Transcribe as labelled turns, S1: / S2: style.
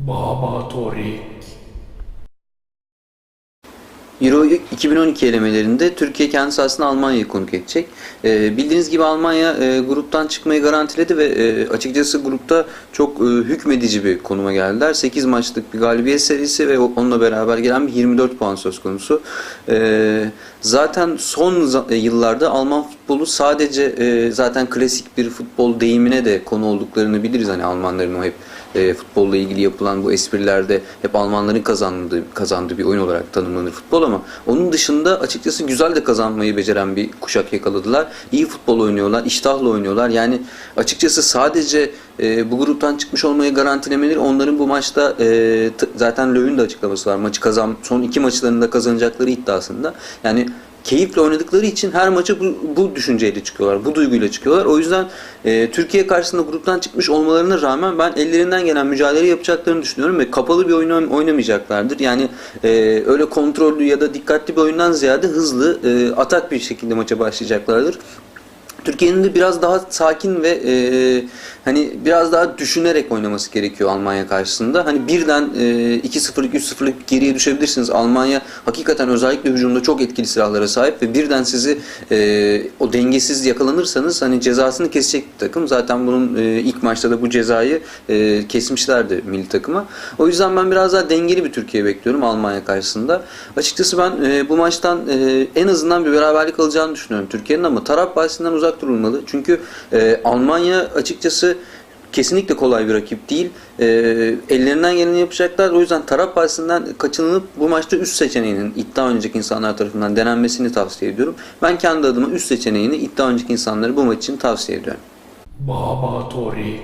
S1: Baba Torik.
S2: Euro 2012 elemelerinde Türkiye kendisi aslında Almanya'yı konuk edecek. Ee, bildiğiniz gibi Almanya e, gruptan çıkmayı garantiledi ve e, açıkçası grupta çok e, hükmedici bir konuma geldiler. 8 maçlık bir galibiyet serisi ve onunla beraber gelen bir 24 puan söz konusu. Ee, zaten son e, yıllarda Alman futbolu sadece e, zaten klasik bir futbol deyimine de konu olduklarını biliriz. Hani Almanların o hep e, futbolla ilgili yapılan bu esprilerde hep Almanların kazandığı, kazandığı bir oyun olarak tanımlanır futbol ama onun dışında açıkçası güzel de kazanmayı beceren bir kuşak yakaladılar. İyi futbol oynuyorlar, iştahla oynuyorlar. Yani açıkçası sadece e, bu gruptan çıkmış olmayı garantilemeleri onların bu maçta e, zaten Löw'ün de açıklaması var. Maçı kazan son iki maçlarını da kazanacakları iddiasında. Yani keyifle oynadıkları için her maça bu, bu düşünceyle çıkıyorlar, bu duyguyla çıkıyorlar. O yüzden e, Türkiye karşısında gruptan çıkmış olmalarına rağmen ben ellerinden gelen mücadele yapacaklarını düşünüyorum ve kapalı bir oyun oyn- oynamayacaklardır. Yani e, öyle kontrollü ya da dikkatli bir oyundan ziyade hızlı, e, atak bir şekilde maça başlayacaklardır. Türkiye'nin de biraz daha sakin ve e, hani biraz daha düşünerek oynaması gerekiyor Almanya karşısında. Hani birden e, 2-0 3-0'lık geriye düşebilirsiniz. Almanya hakikaten özellikle hücumda çok etkili silahlara sahip ve birden sizi e, o dengesiz yakalanırsanız hani cezasını kesecek bir takım. Zaten bunun e, ilk maçta da bu cezayı e, kesmişlerdi milli takıma. O yüzden ben biraz daha dengeli bir Türkiye bekliyorum Almanya karşısında. Açıkçası ben e, bu maçtan e, en azından bir beraberlik alacağını düşünüyorum Türkiye'nin ama taraf bahsinden uzak durulmalı. Çünkü e, Almanya açıkçası kesinlikle kolay bir rakip değil. E, ellerinden geleni yapacaklar. O yüzden taraf bahsinden kaçınılıp bu maçta üst seçeneğinin iddia oynayacak insanlar tarafından denenmesini tavsiye ediyorum. Ben kendi adıma üst seçeneğini iddia oynayacak insanları bu maç için tavsiye ediyorum.
S1: Baba Torik.